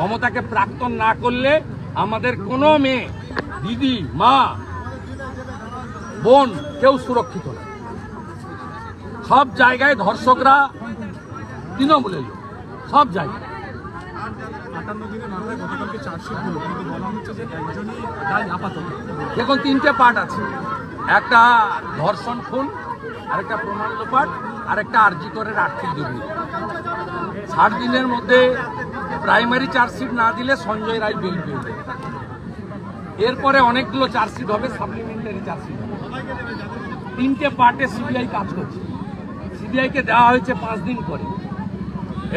মমতাকে প্রাক্তন না করলে আমাদের কোনো মেয়ে, দিদি, মা, বোন কেউ সুরক্ষিত না। সব জায়গায় ধর্ষকরা তৃণমূলের লোক, সব জায়গায়। দেখুন, তিনটে পার্ট আছে। একটা ধর্ষণ খুন, আরেকটা প্রমাণ লোপাট, আরেকটা আর্জিকরের আর্থিক দুর্নীতি ষাট দিনের মধ্যে প্রাইমারি চার্জশিট না দিলে সঞ্জয় রায় বেল পেয়ে এরপরে অনেকগুলো চার্জশিট হবে সাপ্লিমেন্টারি চার্জশিট তিনটে পার্টে সিবিআই কাজ করছে। সিবিআইকে দেওয়া হয়েছে পাঁচ দিন করে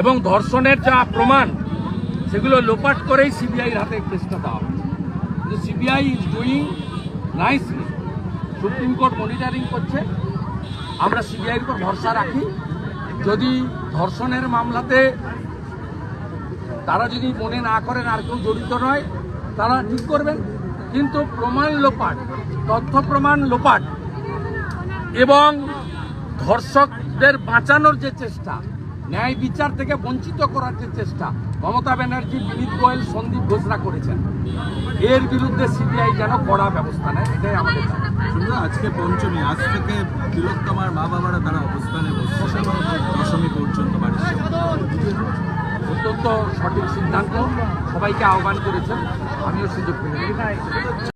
এবং ধর্ষণের যা প্রমাণ, সেগুলো লোপাট করেই সিবিআইয়ের হাতে কেসটা দেওয়া কিন্তু CBI is doing nicely supreme court monitoring করছে। আমরা সিবিআইয়ের উপর ভরসা রাখি। যদি ধর্ষণের মামলাতে তারা যদি মনে না করেন আর কেউ জড়িত নয়, তারা ঠিক করবেন। কিন্তু প্রমাণ লোপাট, তথ্য প্রমাণ লোপাট এবং ধর্ষকদের বাঁচানোর যে চেষ্টা, ন্যায় বিচার থেকে বঞ্চিত করার যে চেষ্টা, মমতা ব্যানার্জি, বিনীত গোয়েল, সন্দীপ ঘোষণা করেছেন। এর বিরুদ্ধে সিবিআই যেন কড়া ব্যবস্থা নেয়, এটাই আমাদের আজকে পঞ্চমী, আজ থেকে তিলোত্তমার মা বাবারা তারা অবস্থানে বসছে সঠিক সিদ্ধান্ত সবাইকে আহ্বান করেছেন। আমিও সুযোগ পেলাম